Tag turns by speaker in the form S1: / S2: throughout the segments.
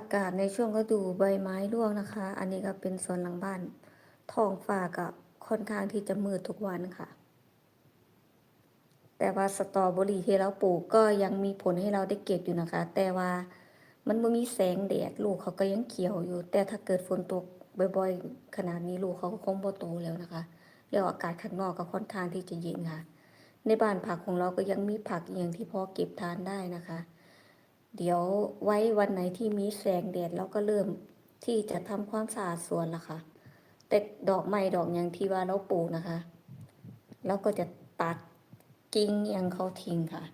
S1: ากาศในช่วงฤดูใบไม้ร่วงนะคะ อันนี้ก็เป็นสวนหลังบ้านท้องฟ้าก็ค่อนข้างที่จะมืดทุกวันค่ะ แต่ว่าสตรอเบอรี่ที่เราปลูกก็ยังมีผลให้เราได้เก็บอยู่นะคะ แต่ว่ามันไม่มีแสงแดดลูกเขาก็ยังเขียวอยู่ แต่ถ้าเกิดฝนตกบ่อยๆขนาดนี้ลูกเขาก็คงโตแล้วนะคะ แล้วอากาศข้างนอกก็ค่อนข้างที่จะเย็นค่ะ ในบ้านผักของเราก็ยังมีผักอย่างที่พอเก็บทานได้นะคะ เดี๋ยวไว้วันไหนที่มีแสงแดดเราก็เริ่มที่จะทำความสะอาดสวนละค่ะ แต่ดอกไม้ดอกอย่างที่ว่าเราปลูกนะคะเราก็จะตัดกิ่งอยังเขาทิ้งค่ะ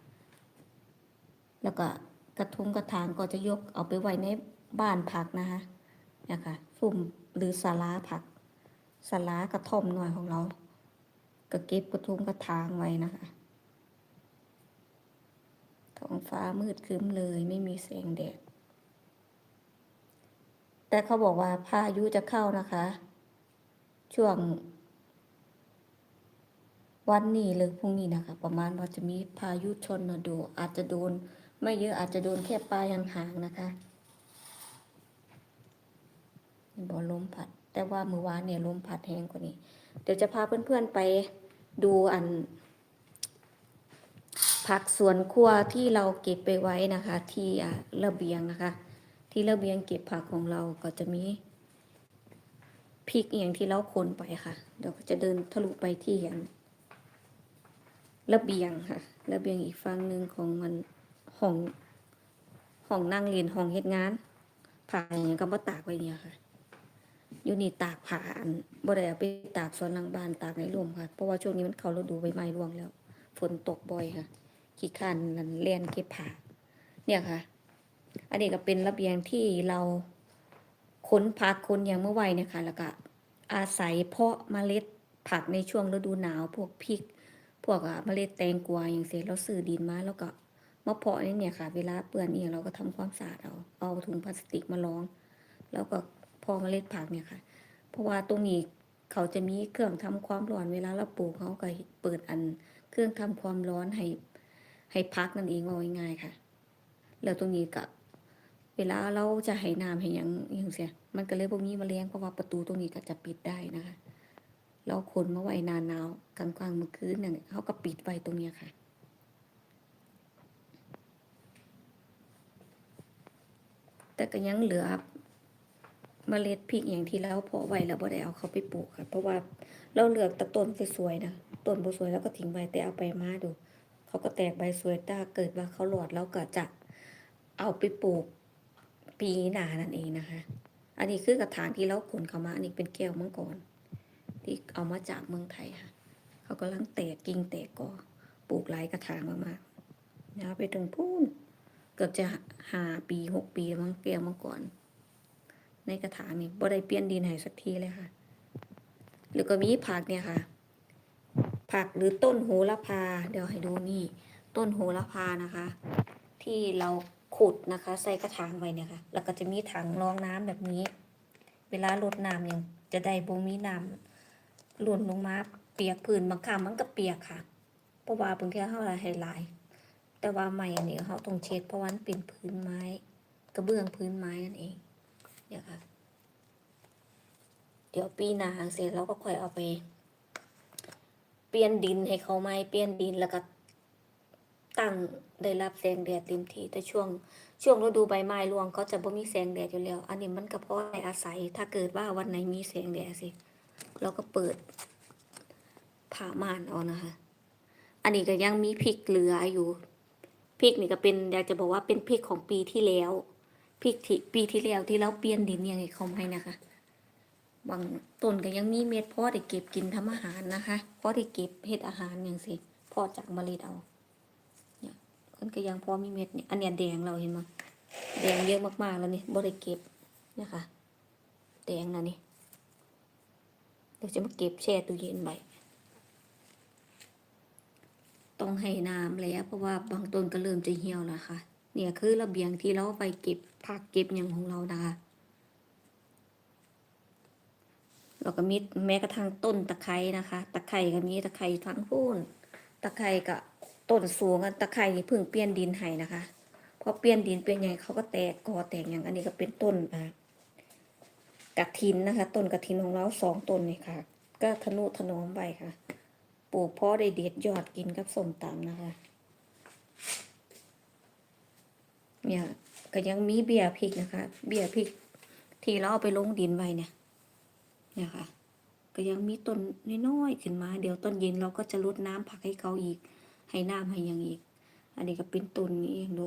S1: แล้วก็กระทุ้งกระถางก็จะยกเอาไปไว้ในบ้านผักนะคะนะคะซุ่มหรือศาลาผักศาลากระท่อมหน่อยของเรา ก็เก็บกระทุ้งกระถางไว้นะคะ ท้องฟ้ามืดครึ้มเลยไม่มีแสงแดด แต่เขาบอกว่าพายุจะเข้านะคะ ช่วง วันนี้หรือพรุ่งนี้นะคะ ประมาณว่าจะมีพายุชนนะดู อาจจะโดน ไม่เยอะอาจจะโดนแค่ปลายห่างๆนะคะบอลมพัด แต่ว่ามือวานเนี่ยลมพัดแห้งกว่านี้ เดี๋ยวจะพาเพื่อนๆไปดูอัน ผักสวนครัวที่เราเก็บไปไว้นะคะ ที่ระเบียงนะคะ ที่ระเบียงเก็บผักของเราก็จะมีพริกเอียงที่เราคนไปค่ะ เดี๋ยวก็จะเดินทะลุไปที่อันระเบียงค่ะ ระเบียงอีกฝั่งหนึ่งของมันห้องห้องนั่งเรียนห้องเฮ็ดงานผ้าอย่างนี้ก็มาตากไว้เนี่ยค่ะอยู่นี่ตากผ้านบ่ได้เอาไปตากสวนหลังบ้านตากในร่มค่ะ เพราะว่าช่วงนี้มันเข้าฤดูใบไม้ร่วงแล้ว ฝนตกบ่อยค่ะ ขี้ขันนั่นเลียนเก็บผักเนี่ยค่ะ อันนี้ก็เป็นระเบียงที่เราค้นผักค้นอย่างเมื่อไหร่เนี่ยค่ะ แล้วก็อาศัยเพาะเมล็ดผักในช่วงฤดูหนาว พวกพริก พวกอะเมล็ดแตงกวาอย่างเสียเราซื้อดินมาแล้วก็มาเพาะนี่เนี่ยค่ะ เวลาเปื้อนเองเราก็ทำความสะอาดเอาเอาถุงพลาสติกมารอง แล้วก็พอเมล็ดผักเนี่ยค่ะ เพราะว่าตรงนี้เขาจะมีเครื่องทำความร้อนเวลาเราปลูกเขาก็เปิดอันเครื่องทำความร้อนให้ ให้พักนั่นเองเอาง่ายๆค่ะ แล้วตรงนี้ก็เวลาเราจะให้น้ำให้ยังยังเสียมันก็เลยบ่มีแมาเลี้ยงเพราะว่าประตูตรงนี้ก็จะปิดได้นะคะเราคนมาไว้หนาหนาวกลางกลางเมื่อคืนเนั่นเขาก็ปิดไว้ตรงเนี้ยค่ะแต่ก็ยังเหลือเมล็ดพริกอย่างที่เราเพาะไว้แล้วบ่ได้เอาเขาไปปลูกค่ะ เพราะว่าเราเลือกแต่ต้นสวยๆนะต้นบ่สวยแล้วก็ทิ้งไว้แต่เอาไปมาดู เขาก็แตกใบสวยถ้าเกิดว่าเขาหลอดแล้วก็จะเอาไปปลูกปีหนานั่นเองนะคะ อันนี้คือกระถางที่เราขนเขามา อันนี้เป็นแก้วมังกรที่เอามาจากเมืองไทยค่ะ เขากำลังแตกกิ่งแตกกอปลูกหลายกระถางมากๆยาวไปถึงพูนเกือบจะหาปีหกปีมั้งแก้วมังกรในกระถางนี่บ่ได้เปลี่ยนดินให้สักทีเลยค่ะ หรือก็มีผักเนี่ยค่ะ ผักหรือต้นโหระพา เดี๋ยวให้ดูนี่ต้นโหระพานะคะ ที่เราขุดนะคะ ใส่กระถางไว้เนี่ยค่ะ แล้วก็จะมีถังรองน้ำแบบนี้ เวลารดน้ำยังจะได้บ่มีน้ำหล่นลงมาเปียกพื้นบางครั้งมันก็เปียกค่ะ เพราะว่าบางทีเขาอะไรหลาย แต่ว่าใหม่อันนี้เขาต้องเช็ดเพราะว่ามันเป็นพื้นไม้กระเบื้องพื้นไม้นั่นเองเนี่ยค่ะ เดี๋ยวปีหน้าเสร็จเราก็ค่อยเอาไป เปลี่ยนดินให้เขาไหมเปลี่ยนดินแล้วก็ตั้งได้รับแสงแดดเต็มที่แต่ช่วง ช่วงฤดูใบไม้ร่วงเขาจะบ่มีแสงแดดอยู่แล้ว อันนี้มันก็เพราะได้อาศัย ถ้าเกิดว่าวันไหนมีแสงแดดสิเราก็เปิดผ้าม่านเอานะคะ อันนี้ก็ยังมีพริกเหลืออยู่พริกนี่ก็เป็นอยากจะบอกว่าเป็นพริกของปีที่แล้วพริกที่ปีที่แล้วที่เราเปลี่ยนดินยังไงเขาให้นะคะ บางต้นก็ยังมีเม็ดพอได้เก็บกินทำอาหารนะคะพอได้เก็บเฮ็ดอาหารอย่างสิพอจากเมล็ดเอาเนี่ยมันก็ยังพอมีเม็ดเนี่ยอันเนี้ยแดงเราเห็นมั้ยแดงเยอะมากๆแล้วนี่บ่ได้เก็บนะคะแดงนะนี่เดี๋ยวจะมาเก็บแช่ตู้เย็นไว้ต้องให้น้ำแล้วเพราะว่าบางต้นก็เริ่มจะเหี่ยวแล้วค่ะ เนี่ยคือระเบียงที่เราไปเก็บผักเก็บอย่างของเรานะคะ แล้วก็มีแม้กระทั่งต้นตะไคร้นะคะ ตะไคร้ก็มีตะไคร้ทั้งพูนตะไคร้ก็ต้นสูงตะไคร้นี่เพิ่งเปลี่ยนดินให้นะคะเพพอเปลี่ยนดินเป็นไงเขาก็แตกกอแตกอย่างอันนี้ก็เป็นต้นอ่ากระถินนะคะ ต้นกระถินของเราสองต้นนี่ค่ะ ก็ทนุถนอมไปค่ะ ปลูกเพาะได้เด็ดยอดกินกับส้มตำนะคะ เนี่ยก็ยังมีเบี้ยพริกนะคะ เบี้ยพริกที่เราเอาไปลงดินไว้เนี่ย เนี่ยค่ะ ก็ยังมีต้นน้อยๆขึ้นมา เดี๋ยวต้นเย็นเราก็จะรดน้ำผักให้เขาอีก ให้น้ำให้ยังอีก อันนี้ก็เป็นต้นนี้เองดู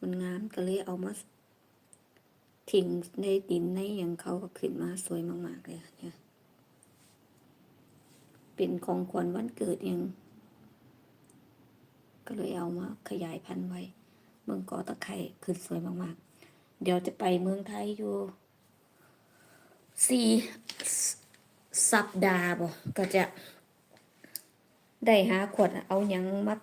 S1: มันงามก็เลยเอามาทิ้งในดินในอย่างเขาก็ขึ้นมาสวยมากๆเลยเนี่ย เป็นของขวัญวันเกิดเองก็เลยเอามาขยายพันธุ์ไว้ เมืองกอตะไคร่ขึ้นสวยมากๆ เดี๋ยวจะไปเมืองไทยอยู่ สี่สัปดาห์บ่ก็จะ ได้หาขวดเอาหยังมา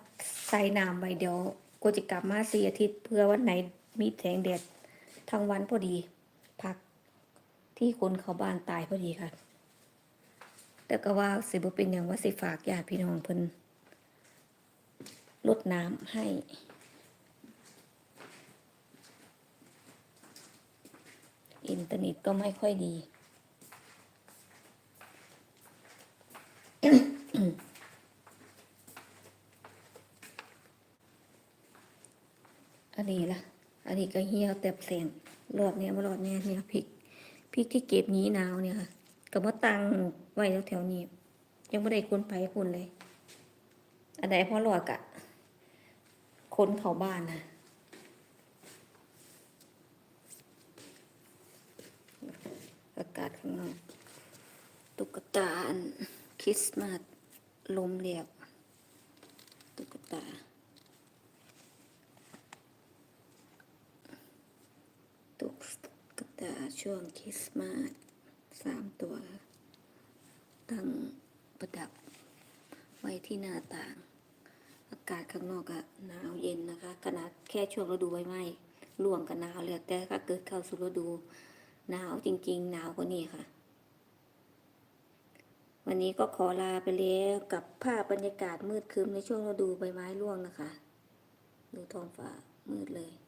S1: ใส่น้ำไว้เดี๋ยวกูจะกลับมาสี่อาทิตย์เพื่อวันไหนมีแสงแดดทั้งวันพอดี พักที่คนเขาบ้านตายพอดีค่ะ แต่ก็ว่าสิบเป็นอย่างว่าสิฝากญาติพี่น้องเพิ่นลดน้ำให้อินเทอร์เน็ตก็ไม่ค่อยดี อันนี้ล่ะ อันนี้ก็เหี่ยวแตบแสงรอดเนี่ยมารอดเนี่ยเนี่ยพริกพริกที่เก็บนี้หนาวเนี่ยค่ะก็มาตังไว้แล้วแถวนี้ ยังไม่ได้คนไปคนเลย อันใดพ่อรอดกะคนเขาบ้านนะอากาศข้างนอกตุ๊กตาคริสต์มาส ลมเรียบตุ๊กตาตุ๊กตาช่วงคริสต์มาสสามตัว ตั้งประดับไว้ที่หน้าต่าง อากาศข้างนอกอะหนาวเย็นนะคะ ขนาดแค่ช่วงฤดูใบไม้ร่วงกับหนาวเลยแต่ถ้าเกิดเข้าสู่ฤดูหนาวจริง ๆ หนาวกว่านี้ค่ะ วันนี้ก็ขอลาไปแล้วกับภาพบรรยากาศมืดคืมในช่วงฤดูใบไม้ร่วงนะคะ ดูท้องฟ้ามืดเลย